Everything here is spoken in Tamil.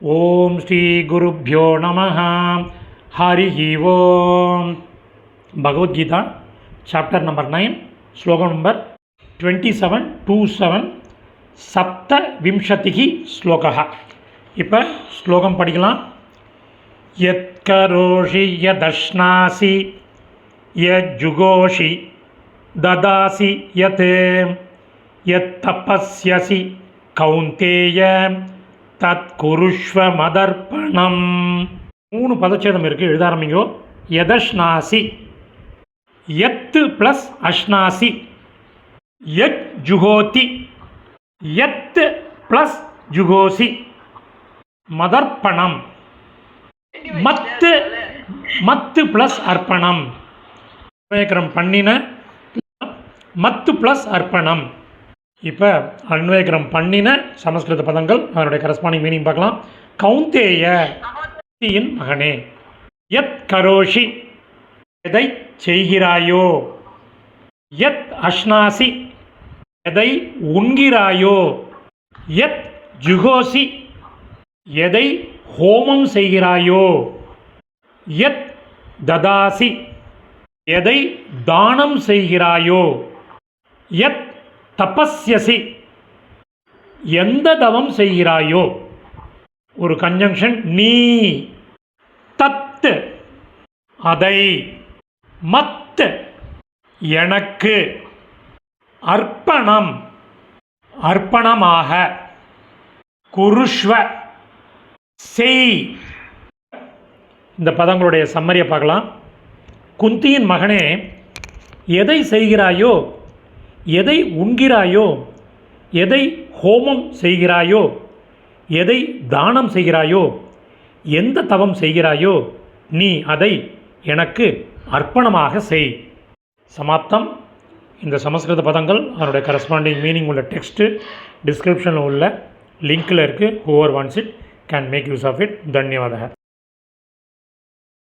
ఓం శ్రీ గురుభ్యో నమ. Hari Om. Bhagavadgita chapter number nine శ్లోకం number twenty seven two seven சப்த விம்சதிகி ஸ்லோகா இப்போ ஸ்லோகம் படிக்கலாம் యత్కరోషి యదశ్నాసి యజ్జుగోషి దదాసి యత్ యత్తపస్యసి కౌంతేయ தத் குருஷ்வ மதர்ப்பணம். மூணு பதச்சேதம் இருக்குது எழுத ஆரம்பிங்கோ. யதஷ்னாசி எத்து ப்ளஸ் அஷ்னாசி யத் ஜுகோதி எத் ப்ளஸ் ஜுகோசி மதர்ப்பணம். மத்து மத்து ப்ளஸ் அர்ப்பணம். பண்ணின மத்து ப்ளஸ் அர்ப்பணம். இப்போ அன்வயக்கரம் பண்ணின சமஸ்கிருத பதங்கள் அதனுடைய கரஸ்பாண்டிங் மீனிங் பார்க்கலாம். கவுந்தேய யின் மகனே யத் கரோஷி எதை செய்கிறாயோ? யத் அஷ்னாசி எதை உண்கிறாயோ? எத் ஜுகோசி எதை ஹோமம் செய்கிறாயோ? யத் ததாசி எதை தானம் செய்கிறாயோ? எத் தபஸ்யசி. எந்த தவம் செய்கிறாயோ? ஒரு கன்ஜங்ஷன் நீ தத்து அதை மத்து எனக்கு அர்ப்பணம் அர்ப்பணமாக குருஷ்வ செய். இந்த பதங்களுடைய சம்மரியை பார்க்கலாம். குந்தியின் மகனே எதை செய்கிறாயோ எதை உண்கிறாயோ எதை ஹோமம் செய்கிறாயோ எதை தானம் செய்கிறாயோ எந்த தவம் செய்கிறாயோ நீ அதை எனக்கு அர்ப்பணமாக செய். சமாப்தம். இந்த சமஸ்கிருத பதங்கள் அதனுடைய கரஸ்பாண்டிங் மீனிங் உள்ள டெக்ஸ்ட்டு டிஸ்கிரிப்ஷனில் உள்ள லிங்க்கில் இருக்குது whoever wants it can make use of it தன்யவாதக.